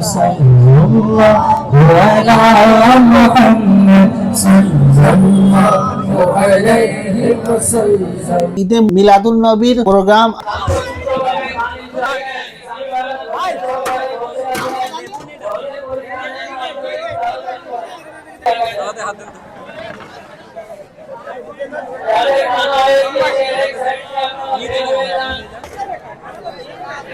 صلى الله على محمد صلى الله عليه وسلم ঈদে মিলাদুল নবীর প্রোগ্রাম आगे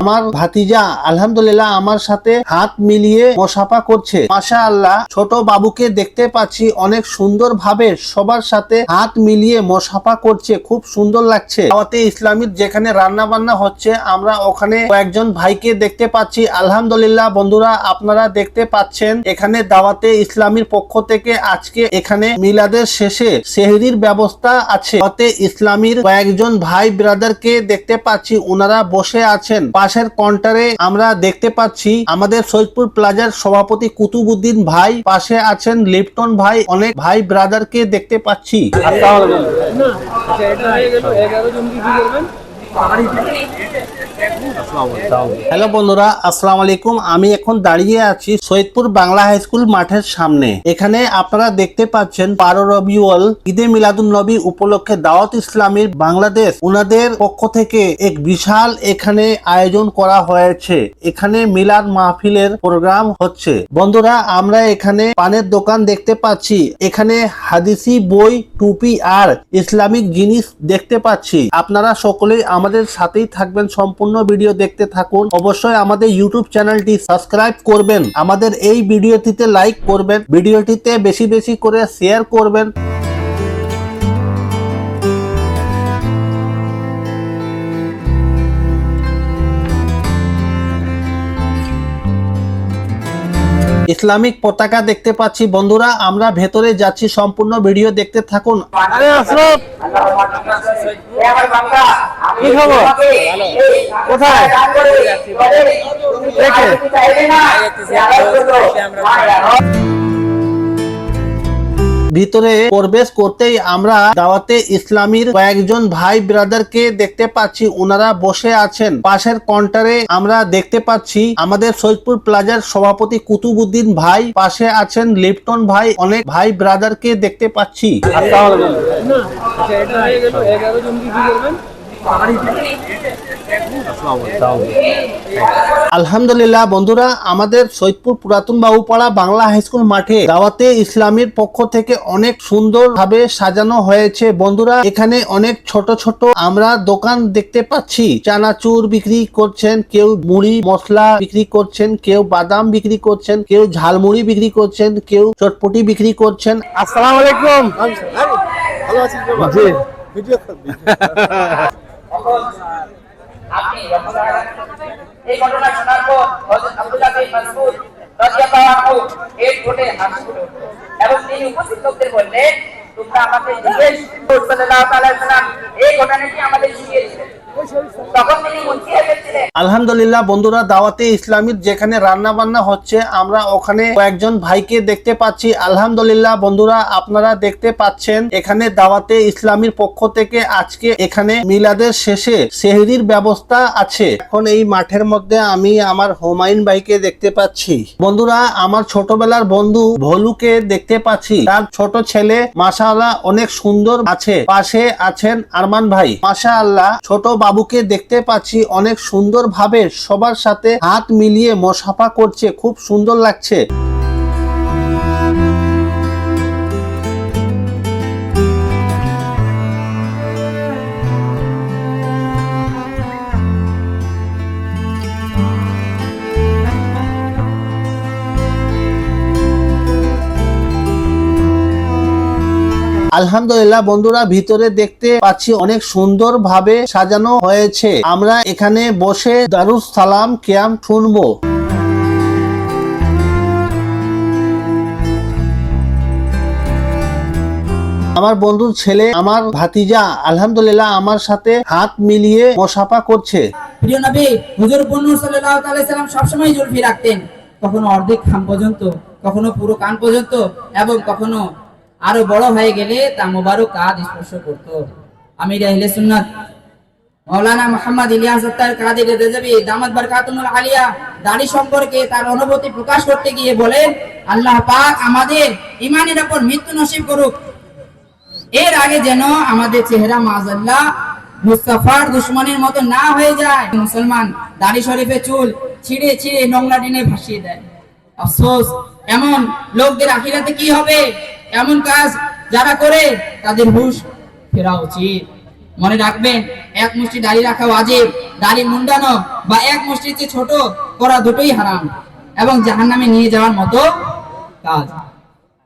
আমার ভাতিজা, আলহামদুলিল্লাহ, আমার সাথে হাত মিলিয়ে মোসাফা করছে। মাশা আল্লাহ ছোট বাবুকে দেখতে পাচ্ছি অনেক সুন্দর ভাবে সবার সাথে হাত মিলিয়ে মোসাফা করছে। খুব সুন্দর লাগছে। দাওয়াতে ইসলামীর যেখানে রান্না বান্না হচ্ছে, আমরা ওখানে কয়েকজন ভাইকে দেখতে পাচ্ছি। আলহামদুলিল্লাহ, বন্ধুরা, আপনারা দেখতে পাচ্ছেন, এখানে দাওয়াতে ইসলামীর পক্ষ থেকে আজকে এখানে মিলাদের শেষে সেহরির ব্যবস্থা আছে। দাওয়াতে ইসলামীর কয়েকজন ভাই ব্রাদারকে দেখতে পাচ্ছি ওনারা বসে আছেন। পাশের কন্টারে আমরা দেখতে পাচ্ছি আমাদের সৈয়দপুর প্লাজার সভাপতি কুতুবুদ্দিন ভাই পাশে আছেন লিপটন ভাই অনেক ভাই ব্রাদারকে দেখতে পাচ্ছি। হ্যালো বন্ধুরা, আসসালামু আলাইকুম। আমি এখন দাঁড়িয়ে আছি সৈয়দপুর বাংলা হাই স্কুল মাঠের সামনে। এখানে আপনারা দেখতে পাচ্ছেন বারো রবিউল ঈদে মিলাদুল নবী উপলক্ষে দাওয়াত ইসলামীর বাংলাদেশ। ওনাদের পক্ষ থেকে এক বিশাল এখানে আয়োজন করা হয়েছে। এখানে মিলাদ মাহফিলের প্রোগ্রাম হচ্ছে। বন্ধুরা, আমরা এখানে পানের দোকান দেখতে পাচ্ছি। এখানে হাদিসি বই, টুপি আর ইসলামিক জিনিস দেখতে পাচ্ছি। আপনারা সকলেই আমাদের সাথেই থাকবেন, সম্পূর্ণ ভিডিও দেখতে থাকুন। অবশ্যই আমাদের ইউটিউব চ্যানেলটি সাবস্ক্রাইব করবেন। আমাদের এই ভিডিওটিতে লাইক করবেন, ভিডিওটিতে বেশি বেশি করে শেয়ার করবেন। ইসলামিক পতাকা দেখতে পাচ্ছি। বন্ধুরা, আমরা ভেতরে যাচ্ছি। সম্পূর্ণ ভিডিও দেখতে থাকুন। কি কোথায়? দেখে। ভিতরে প্রবেশ করতেই আমরা দাওয়াতে ইসলামীর কয়েকজন ভাই ব্রাদারকে দেখতে পাচ্ছি। ওনারা বসে আছেন। পাশের কাউন্টারে আমরা দেখতে পাচ্ছি আমাদের সৈয়দপুর প্লাজার সভাপতি কুতুবুদ্দিন ভাই। পাশে আছেন লিপটন ভাই। অনেক ভাই ব্রাদারকে দেখতে পাচ্ছি। আলহামদুলিল্লাহ বন্ধুরা আমাদের সৈয়দপুর পুরাতন বাবুপাড়া বাংলা হাই স্কুল মাঠে দাওয়াতে ইসলামের পক্ষ থেকে অনেক সুন্দর ভাবে সাজানো হয়েছে। বন্ধুরা এখানে অনেক ছোট ছোট আমরা দোকান দেখতে পাচ্ছি। চানাচুর বিক্রি করছেন কেউ মুড়ি মশলা বিক্রি করছেন কেউ বাদাম বিক্রি করছেন কেউ ঝালমুড়ি বিক্রি করছেন কেউ চটপটি বিক্রি করছেন। আসসালামু আলাইকুম। জি। আপনি এই ঘটনা শোনার পর হযরত আব্দুল্লাহ বিন মাসউদ রাদিয়াল্লাহু আনহু এই ঠোঁটে হাসি এবং তিনি উপস্থিত লোকদের বললেন, তোমরা আমাকে জিজ্ঞেস সাল্লাল্লাহু আলাইহি সাল্লাম এই ঘটনাটি আলহামদুলিল্লাহ বন্ধুরা, দাওয়াতে ইসলামীর যেখানে রান্না বান্না হচ্ছে, আমরা ওখানে কয়েকজন ভাইকে দেখতে পাচ্ছি। আলহামদুলিল্লাহ বন্ধুরা, আপনারা দেখতে পাচ্ছেন, এখানে দাওয়াতে ইসলামীর পক্ষ থেকে আজকে এখানে মিলাদের শেষে সেহরির ব্যবস্থা আছে। এখন এই মাঠের মধ্যে আমি আমার হোমাইন ভাইকে দেখতে পাচ্ছি। বন্ধুরা, আমার ছোটবেলার বন্ধু ভলুকে দেখতে পাচ্ছি। তার ছোট ছেলে মাশা আল্লাহ অনেক সুন্দর আছে, পাশে আছেন আরমান ভাই। মাশা আল্লাহ ছোট বাবুকে দেখতে পাচ্ছি, অনেক সুন্দর ভাবে সবার সাথে হাত মিলিয়ে মশাফা করছে খুব সুন্দর লাগছে। আলহামদুলিল্লাহ বন্ধুরা, ভিতরে দেখতে পাচ্ছি অনেক সুন্দর ভাবে সাজানো হয়েছে। আমরা এখানে বসে দারুস সালাম ক্যাম্প শুনব। আমার বন্ধুর ছেলে, আমার ভাতিজা, আলহামদুলিল্লাহ আমার সাথে হাত মিলিয়ে মোসাফা করছে। প্রিয় নবী, হুজুর তাআলা সাল্লাম সবসময় জুলফি রাখতেন। কখনো অর্ধেক খান পর্যন্ত, কখনো পুরো কান পর্যন্ত, এবং কখনো আরও বড় হয়ে গেলে তা মোবারক কাঁধ স্পর্শ করত। আমির আহলে সুন্নাত। মাওলানা মোহাম্মদ ইলিয়াস কাদের রেজাবি বারকাতুল আলিয়া, দাড়ি সম্পর্কে তার অনুভূতি প্রকাশ করতে গিয়ে বলেন, আল্লাহ পাক আমাদের ইমানের মৃত্যু নসিব করুক। এর আগে যেন আমাদের চেহারা মাজাল্লাহ মুস্তাফার দুশ্মনের মতো না হয়ে যায়। মুসলমান দাড়ি শরীফে চুল ছিঁড়ে ছিঁড়ে নোংরা টেনে ভাসিয়ে দেয়। আফসোস, এমন লোকদের আখিরাতে কি হবে? এমন কাজ যারা করে, তাদের হুশ ফেরা উচিত। মনে রাখবেন, এক মুষ্টি দাড়ি রাখা ওয়াজিব, দাড়ি মুন্ডানো বা এক মুষ্টির চেয়ে ছোট করা দুটোই হারাম এবং জাহান্নামে নিয়ে যাওয়ার মতো কাজ।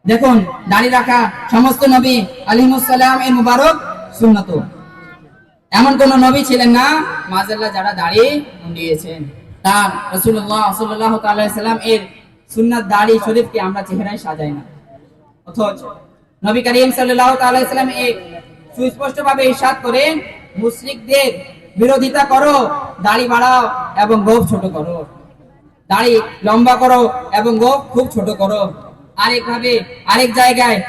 দেখুন, দাড়ি রাখা সমস্ত নবী আলিমুসাল্লাম এর মুবারক সুন্নত। এমন কোন নবী ছিলেন না, মাজাল্লাহ যারা দাড়ি মুন্ডিয়েছেন। তার রসুল্লাহ সাল্লাহ সাল্লাম এর সুন্নাত দাড়ি শরীফকে আমরা চেহারায় সাজাই না। অথচ নবী করিম সাল্লাহ সাল্লাম এই সুস্পষ্ট ভাবে ইরশাদ করেন মুশরিকদের বিরোধিতা করো, দাড়ি বাড়াও এবং গোপ ছোট করো। দাড়ি লম্বা করো এবং গোপ খুব ছোট করো। আরেক ভাবে আরেক জায়গায়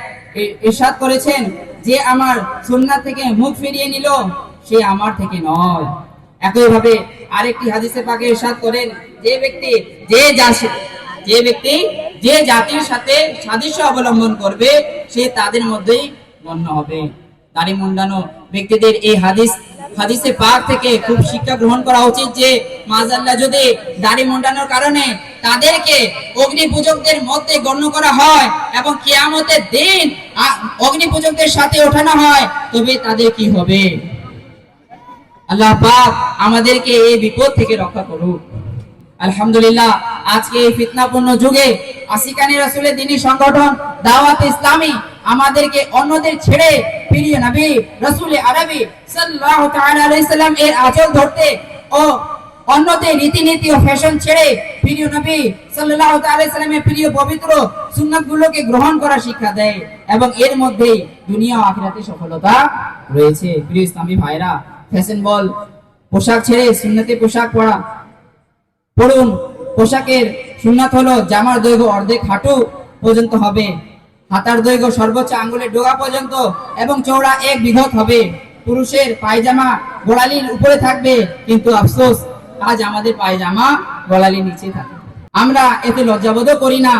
ইরশাদ করেছেন, যে আমার সুন্নাত থেকে মুখ ফিরিয়ে নিল, সে আমার থেকে নয়। একই ভাবে আরেকটি হাদিসে পাকে ইরশাদ করেন, যে ব্যক্তি যে জাসি- যে ব্যক্তি যে জাতির সাথে সাদৃশ্য অবলম্বন করবে, সে তাদের মধ্যেই গণ্য হবে। দাড়ি মুন্ডানো ব্যক্তিদের এই হাদিস, হাদিসে পাক থেকে খুব শিক্ষা গ্রহণ করা উচিত যে, মাজাল্লাহ যদি দাড়ি মুন্ডানোর কারণে তাদেরকে অগ্নি পূজকদের মধ্যে গণ্য করা হয় এবং কিয়ামতের দিন অগ্নি পূজকদের সাথে ওঠানো হয়, তবে তাদের কি হবে? আল্লাহ পাক আমাদেরকে এই বিপদ থেকে রক্ষা করুক। আলহামদুলিল্লাহ, আজকে এই ফিতনাপূর্ণ যুগে আসিকানি রাসূলের দিনী সংগঠন দাওয়াত ইসলামী আমাদেরকে অন্যদের ছেড়ে প্রিয় নবী রাসূল আরবি সাল্লাল্লাহু তাআলা আলাইহি সাল্লাম এর আঁচল ধরতে ও অন্যদের রীতিনীতি ও ফ্যাশন ছেড়ে প্রিয় নবী সাল্লাল্লাহু তাআলা সাল্লামের প্রিয় পবিত্র সুন্নাতগুলোকে গ্রহণ করার শিক্ষা দেয় এবং এর মধ্যেই দুনিয়া ও আখিরাতে সফলতা রয়েছে। প্রিয় ইসলামী ভাইরা ফ্যাশন বল পোশাক ছেড়ে সুন্নতি পোশাক পরা পড়ুন। পোশাকের সুন্নাত হলো জামার দৈর্ঘ্য অর্ধেক হাঁটু পর্যন্ত হবে। হাতার দৈর্ঘ্য সর্বোচ্চ আঙ্গুলের ডোগা পর্যন্ত এবং চৌড়া এক বিঘত হবে। পুরুষের পায়জামা গোড়ালির উপরে থাকবে, কিন্তু আফসোস, আজ আমাদের পায়জামা গোড়ালির নিচে থাকে। আমরা এতে লজ্জাবোধ করি না।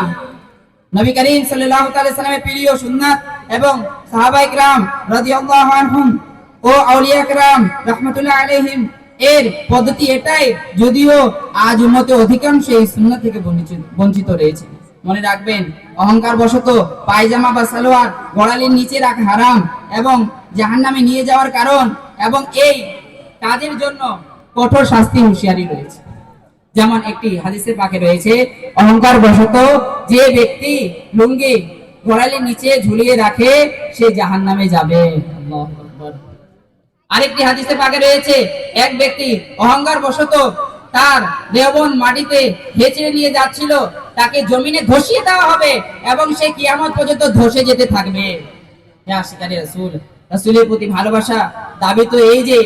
নবী করিম সাল্লাহ সাল্লামের প্রিয় সুন্নাত এবং সাহাবাইকরাম রাজি আল্লাহ ও আউলিয়াকরাম রহমতুল্লাহ আলহিম এর পদ্ধতি এটাই যদিও আজ উন্নত অধিকাংশ এই সুন্নাত থেকে বঞ্চিত রয়েছে। মনে রাখবেন অহংকার বশত পায়জামা বা সালোয়ার গোড়ালির নিচে রাখা হারাম এবং জাহান্নামে নিয়ে যাওয়ার কারণ এবং এই কাজের জন্য কঠোর শাস্তি হুঁশিয়ারি রয়েছে। যেমন একটি হাদিসের পাকে রয়েছে অহংকার বশত যে ব্যক্তি লুঙ্গি গোড়ালির নিচে ঝুলিয়ে রাখে, সে জাহান্নামে যাবে। আল্লাহু। আরেকটি হাদিসে পাকে রয়েছে, এক ব্যক্তি অহংকার বশত তার দেহবন মাটিতে হেঁচড়ে নিয়ে যাচ্ছিল, তাকে জমিনে ধসিয়ে দেওয়া হবে এবং সে কিয়ামত পর্যন্ত ধসে যেতে থাকবে। রাসূলের প্রতি ভালোবাসা দাবি তো এই যে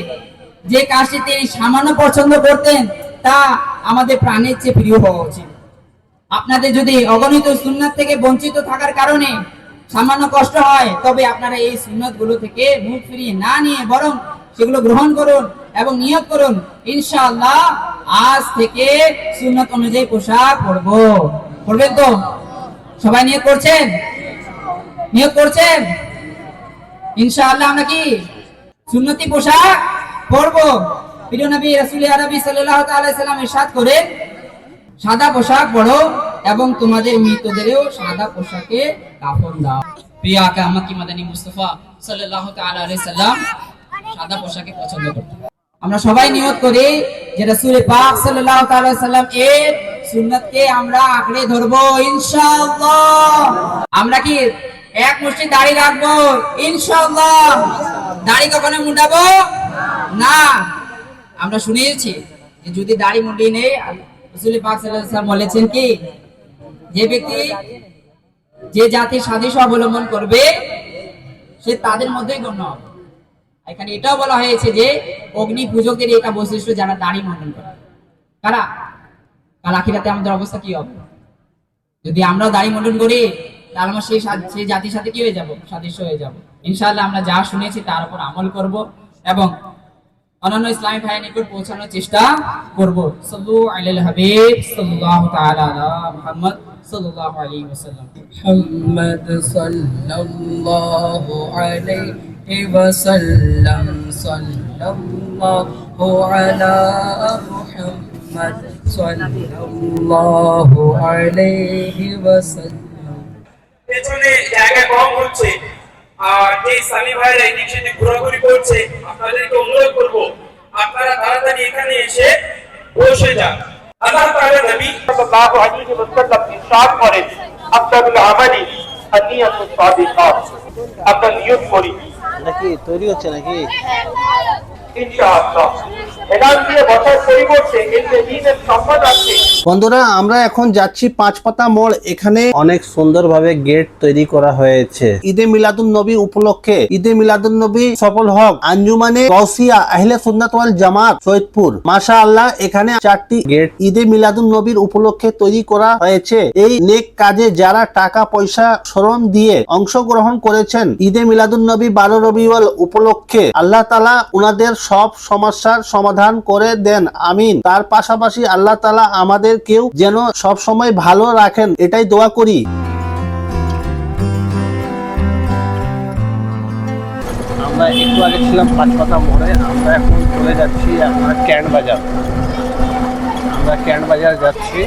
যে কাজটি তিনি সামান্য পছন্দ করতেন, তা আমাদের প্রাণের চেয়ে প্রিয় হওয়া উচিত। আপনাদের যদি অগণিত সুন্নাত থেকে বঞ্চিত থাকার কারণে সামান্য কষ্ট হয়, তবে আপনারা এই সুন্নাতগুলো থেকে মুখ ফিরিয়ে না নিয়ে বরং সেগুলো গ্রহণ করুন এবং নিয়ত করুন। ইনশাআল্লাহ আজ থেকে সুন্নাত অনুযায়ী পোশাক পরবো। পড়বেন তো? সবাই নিয়ত করছেন? নিয়ত করছেন? ইনশাআল্লাহ আমরা কি সুন্নতি পোশাক পরবো? প্রিয় নবী রাসূল আরবি সাল্লাল্লাহু তাআলা সাল্লাম ইরশাদ করেন, সাদা পোশাক পরো এবং তোমাদের মৃতদেরও সাদা পোশাকে কাফন দাও। প্রিয় আকা আমাকি মাদানী মুস্তাফা সাল্লাল্লাহু তাআলা আলাইহি সাল্লাম সাদা পোশাকে পছন্দ করতেন আমরা সবাই নিয়ত করি যে রাসূল পাক সাল্লাল্লাহু তাআলা সাল্লাম এর সুন্নাতকে আমরা আঁকড়ে ধরবো, ইনশাআল্লাহ। আমরা কি এক মুষ্টি দাড়ি রাখব, ইনশাআল্লাহ? দাড়ি কখনো মুন্ডাবো? না। আমরা শুনেছি যে যদি দাড়ি মুন্ডি নেই, রসুল পাক সাল্লাল্লাহু ওয়াসাল্লাম বলেছেন কি, যে ব্যক্তি যে জাতির সাদৃশ্য অবলম্বন করবে, সে তাদের মধ্যেই গণ্য হবে। এখানে এটাও বলা হয়েছে যে অগ্নি পূজকদের এটা বৈশিষ্ট্য যারা দাড়ি মন্ডন করে। কারা? কাল আখিরাতে আমাদের অবস্থা কি হবে? যদি আমরা দাড়ি মন্ডন করি, তাহলে আমরা সেই সেই জাতির সাথে কি হয়ে যাব? সাদৃশ্য হয়ে যাব। ইনশাল্লাহ আমরা যা শুনেছি তার উপর আমল করব এবং অন্যান্য ইসলামী ভাইয়ের নিকট পৌঁছানোর চেষ্টা করব। সল্লু আলাল হাবিব, সাল্লাল্লাহু তাআলা আলা মুহাম্মদ, সাল্লাল্লাহু আলাইহি ওয়াসাল্লাম। মুহাম্মদ আলাইহি وسلم صلى الله على محمد صلى الله عليه وسلم পেছনে জায়গা কম হচ্ছে আর যে ইসলামী ভাইরা এদিক সেদিক ঘোরাঘুরি করছে আপনাদেরকে অনুরোধ করব আপনারা তাড়াতাড়ি এখানে এসে বসে যান আল্লাহ তাআলা নবী সাল্লাল্লাহু আলাইহি ওয়াসাল্লাম ইরশাদ করেন আফদালুল আমালি আনিয়াতুস সাদিকাত আপনার নিয়োগ করি। নাকি তৈরি হচ্ছে নাকি? বন্ধুরা, আমরা এখন যাচ্ছি পাঁচ পাতা মোড়। এখানে অনেক সুন্দরভাবে গেট তৈরি করা হয়েছে। ঈদে মিলাদুল নবী উপলক্ষে। ঈদে মিলাদুল নবী সফল হক। আঞ্জুমানে গৌসিয়া আহলে সুন্নাত ওয়াল জামাত সৈয়দপুর। মাশা আল্লাহ এখানে চারটি গেট ঈদে মিলাদুন নবীর উপলক্ষে তৈরি করা হয়েছে। এই নেক কাজে যারা টাকা, পয়সা, শ্রম দিয়ে অংশগ্রহণ করেছেন, ঈদে মিলাদুল নবী বারো রবিওয়াল উপলক্ষে আল্লাহ তালা উনাদের সব সমস্যার সমাধান করে দেন, আমিন। তার পাশাপাশি আল্লাহ তালা আমাদেরকেও যেন সব সময় ভালো রাখেন, এটাই দোয়া করি। আমরা একটু আগে ছিলাম পাঁচপাতা মোড়ে, আমরা এখন চলে যাচ্ছি আমরা ক্যান্ট বাজার। আমরা ক্যান্ট বাজার যাচ্ছি।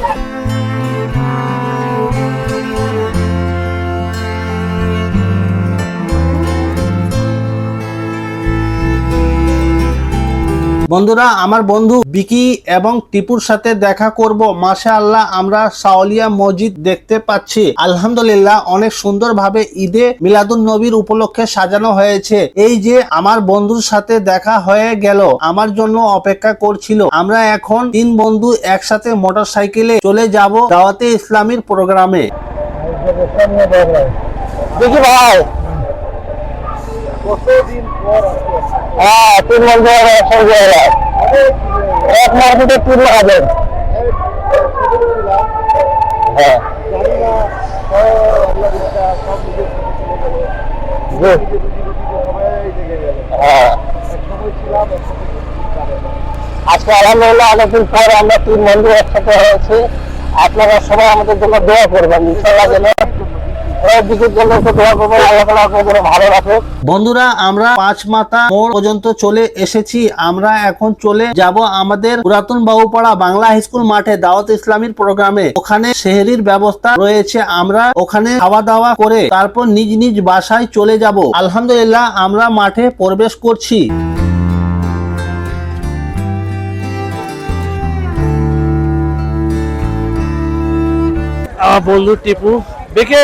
বন্ধুরা, আমার বন্ধু বিকি এবং টিপুর সাথে দেখা করব। মাশা আল্লাহ আমরা সাওলিয়া মসজিদ দেখতে পাচ্ছি। আলহামদুলিল্লাহ, অনেক সুন্দরভাবে ঈদে মিলাদুল নবীর উপলক্ষে সাজানো হয়েছে। এই যে আমার বন্ধুর সাথে দেখা হয়ে গেল, আমার জন্য অপেক্ষা করছিল। আমরা এখন তিন বন্ধু একসাথে মোটর সাইকেলে চলে যাব দাওয়াতে ইসলামীর প্রোগ্রামে। দেখি ভাই। হ্যাঁ তিন বন্ধু একসঙ্গে এক মার্কেটে তিন হাজার হ্যাঁ। হ্যাঁ আজকে আলহামদুলিল্লাহ অনেকদিন পর আমরা তিন বন্ধু একসাথে হয়েছি। আপনারা সবাই আমাদের জন্য দোয়া করবেন ইনশাল্লাহ যেন বন্ধুরা, আমরা পাঁচ মাথা মোড় পর্যন্ত চলে এসেছি। আমরা এখন চলে যাব আমাদের পুরাতন বাবুপাড়া বাংলা হাই স্কুল মাঠে দাওয়াত ইসলামীর প্রোগ্রামে। ওখানে সেহেরির ব্যবস্থা রয়েছে। আমরা ওখানে খাওয়া দাওয়া করে তারপর নিজ নিজ বাসায় চলে যাব। আলহামদুলিল্লাহ, আমরা মাঠে প্রবেশ করছি। বন্ধু টিপু বেকে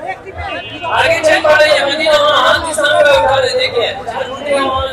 बाहर हो जाइए ना जरा सा डिस्टेंस हो जाए आगे चैन बढ़ाइए मदीना वहां हाथ के सामने उठा दे देखिए चार खुदी का वहां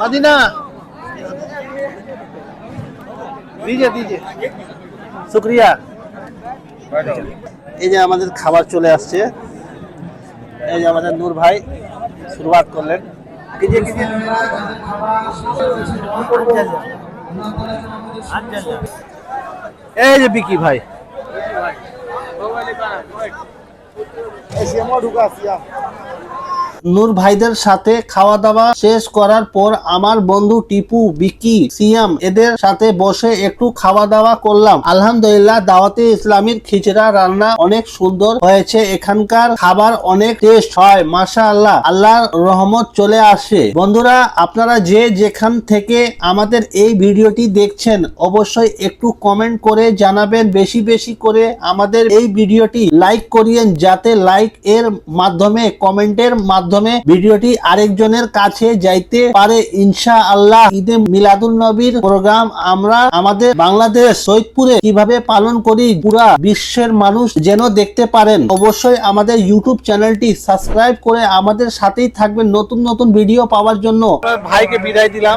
मदीना। दीजिए दीजिए। শুক্রিয়া এই যে আমাদের খাবার চলে আসছে। এই যে আমাদের নূর ভাই শুরুয়াত করলেন। কিজিয়ে এই যে বিকি ভাই। নূর ভাইদের সাথে খাওয়া দাওয়া শেষ করার পর আমার বন্ধু টিপু, বিকি, সিয়াম এদের সাথে বসে একটু খাওয়া দাওয়া করলাম। আলহামদুলিল্লাহ, দাওয়াতে ইসলামীর খিচড়া রান্না অনেক সুন্দর হয়েছে। এখানকার খাবার অনেক টেস্ট হয় মাশা আল্লাহ আল্লাহর রহমত চলে আসে। বন্ধুরা, আপনারা যে যেখান থেকে আমাদের এই ভিডিওটি দেখছেন, অবশ্যই একটু কমেন্ট করে জানাবেন। বেশি বেশি করে আমাদের এই ভিডিওটি লাইক করিয়েন, যাতে লাইক এর মাধ্যমে কমেন্টের মাধ্যমে ভিডিওটি আরেকজনের কাছে যাইতে পারে। ইনশা আল্লাহ ঈদে মিলাদুল নবীর প্রোগ্রাম আমরা আমাদের বাংলাদেশ সৈয়দপুরে কীভাবে পালন করি পুরা বিশ্বের মানুষ যেন দেখতে পারেন। অবশ্যই আমাদের ইউটিউব চ্যানেলটি সাবস্ক্রাইব করে আমাদের সাথেই থাকবেন। নতুন নতুন ভিডিও পাওয়ার জন্য। ভাইকে বিদায় দিলাম।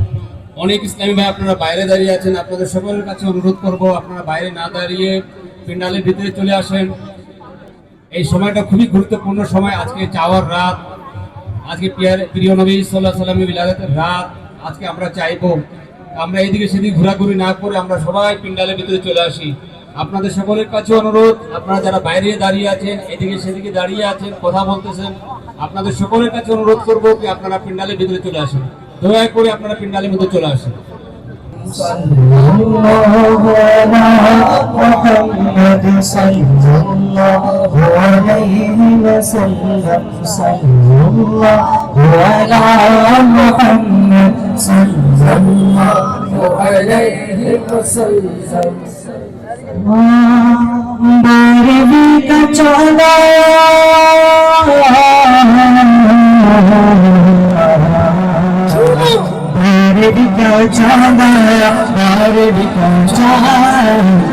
অনেক ইসলামী ভাই আপনারা বাইরে দাঁড়িয়ে আছেন। আপনাদের সকলের কাছে অনুরোধ করব, আপনারা বাইরে না দাঁড়িয়ে পেন্ডালের ভিতরে চলে আসেন। এই সময়টা খুবই গুরুত্বপূর্ণ সময়। আজকে চাওয়ার রাত, আজকে প্রিয় নবী সাল্লাহ সাল্লামের বিলাদাতের রাত, আজকে আমরা চাইব আমরা এইদিকে সেদিকে ঘোরাঘুরি না করে আমরা সবাই পিন্ডালের ভিতরে চলে আসি। আপনাদের সকলের কাছে অনুরোধ, আপনারা যারা বাইরে দাঁড়িয়ে আছেন, এদিকে সেদিকে দাঁড়িয়ে আছেন, কথা বলতেছেন, আপনাদের সকলের কাছে অনুরোধ করব কি আপনারা পিন্ডালের ভিতরে চলে আসেন। দয়া করে আপনারা পিন্ডালের মধ্যে চলে আসুন। চলা চাঁদা মারে বিকম চাঁদা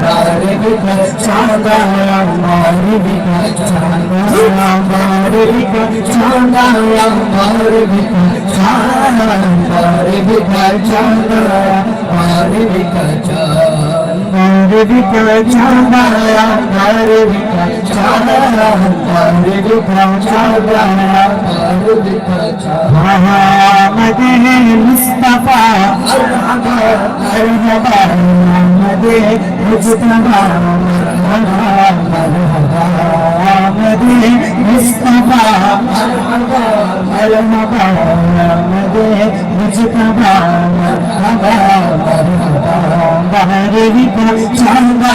মারে বিকম চাঁদা মারে বিকম চাঁদা মারে বিকম চাঁদা মারে বিকম চাঁদা মারে বিকম চাঁদা মারে বিকম চাঁদা মারে বিকম চাঁদা মারে বিকম محمد المصطفى محمد مجتبى محمد مصطفى محمد مجتبى বাহারে বিকা চাঁদা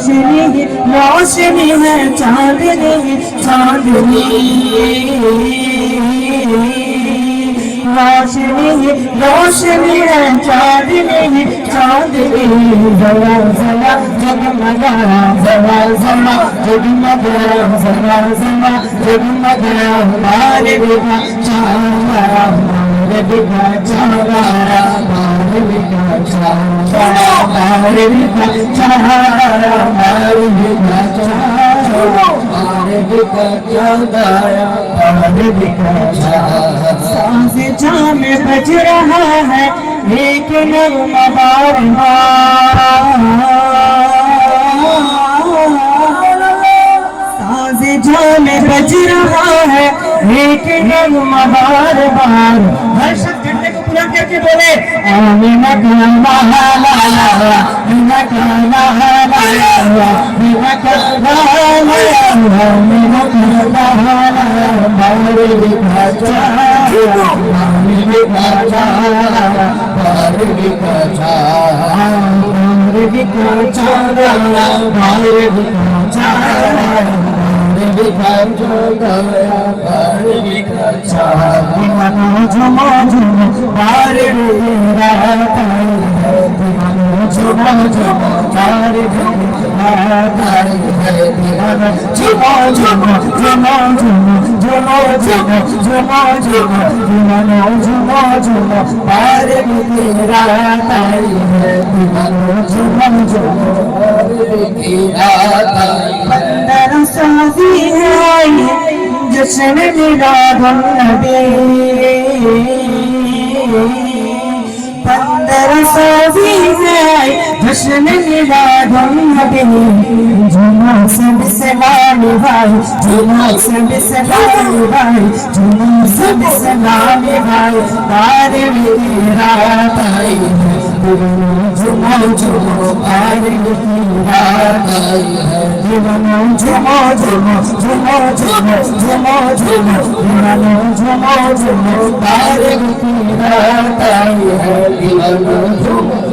रोशनी रोशनी है चांदनी चांदनी रोशनी रोशनी है चांदनी चांदनी जला जला जगमगा जला जला जगमगा जला जला जगमगा हमारे बिना चारा बार बिखा छारा बार बिखा छारा बार बज रहा है एक नगमा बार सांस जाम बज रहा है। लेकिन बार बार हर शख्स झंडे को बुलंद करके बोले मीना कलमा हलाला मीना कलमा हलाला मीना कलमा हलाला मीना कलमा हलाला बारे भाजा बारे भाजा बारे भाजा बारे भाजा बारे भाजा ঝুমা ঝুমা बिखा बारे बिखा बारे बिखा बारे बिखा बंदर साजी है जश्न मिलादुन नबी حشر میرا دم دل جنا سب سلام بھائی جنا سب سلام بھائی جنا سب سلام بھائی تار میرا بھائی جنا جمو پار میرا بھائی جنا جمو جمو جمو جمو جمو جمو جنا جمو جمو پار میرا بھائی ہے جنا جمو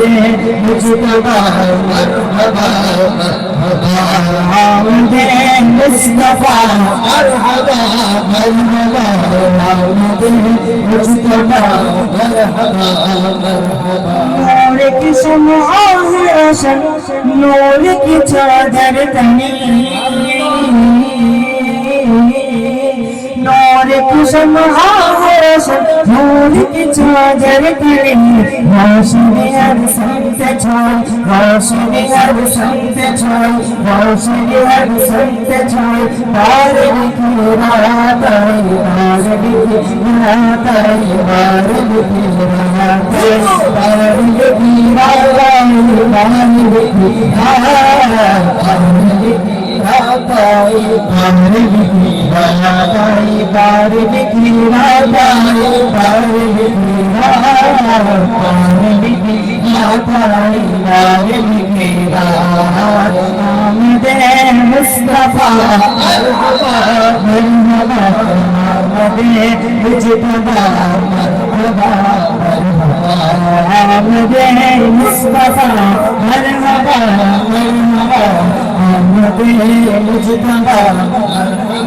आमदे मुस्तफा मरहबा मरहबा आमदे मुस्तफा मरहबा मरहबा आमदे मुस्तफा मरहबा मरहबा नूर की शमआ है रोशन नूर की चादर तनी নরে কুসম হাসন ভুল কিছু জর করে। রোশনি আর সন্ত ছয়, রোশনি আর সন্ত ছয়, রোশনি আর সন্ত ছয়। তার কি রাত আর কি রাত আর কি রাত তার কি রাত আর কি রাত আর কি রাত পার বিধিরা যায় পার বিধিরা পার বিধিরা পার মুস্তফা মুস্তফা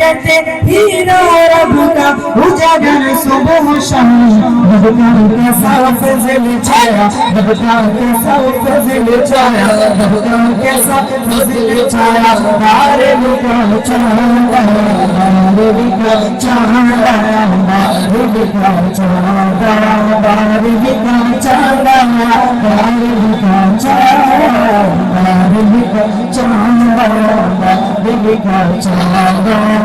कहते हीरा रब का उजागर सुबह शाम बदकार के साथ से छाया बदकार का कैसा से छाया बदकार का कैसा से छाया हमारे लुका चाहता हमारे लुका चाहता हमारे लुका चाहता हमारे लुका चाहता हमारे लुका चाहता हमारे लुका चाहता हमारे लुका चाहता।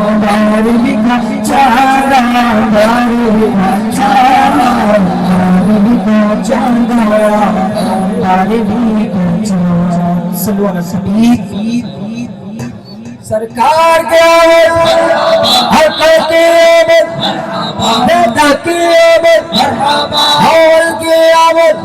सरकार के हर के नेता की हॉल की आवत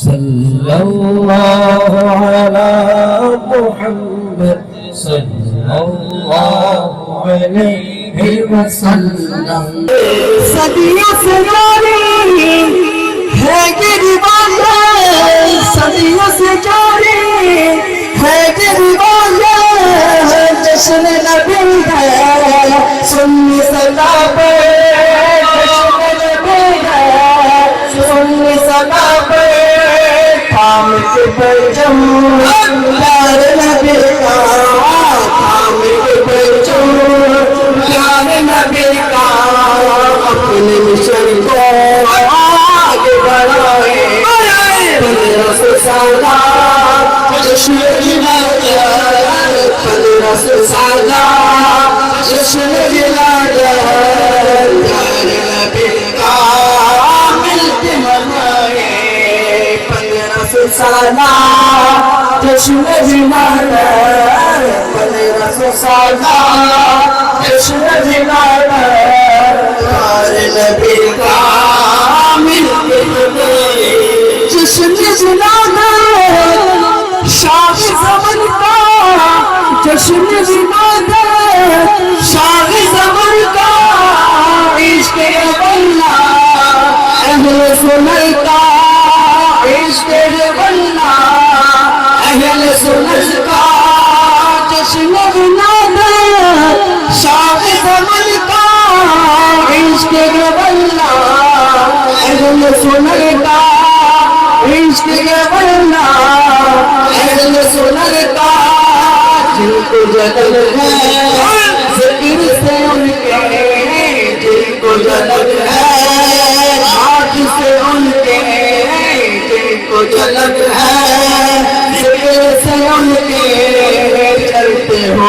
सल्लल्लाहु अलैहि Muhammad الله عليه وسلم صديق سجاري ہے گریبان ہے صدیوں سے جاری ہے گریبان ہے جشن نبی ہے سنی صدا پہ جشن نبی ہے سنی صدا پہ تھام کے پرچم پیار نبی کا Salah, Yeshua Yilada, Yilada. سلام جشن جنان بلے رسول سلام جشن جنان پیار نبی کا مل جشن جنان شاہ زمن کا جشن جنان شاہ زمن کا عشق اللہ اہل سنل کا عشق اہل سنت کا جشن منا شاہ زمن کا عشق گولا اہل سنت کا عشق گولا اہل سنت کا جن کو جدل ہے ذکر سے ان کے جن کو جدل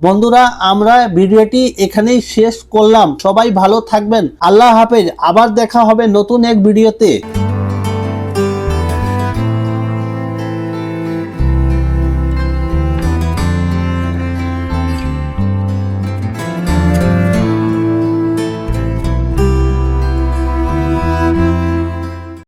বন্ধুরা, আমরা ভিডিওটি এখানেই শেষ করলাম। সবাই ভালো থাকবেন। আল্লাহ হাফেজ। আবার দেখা হবে নতুন এক ভিডিওতে।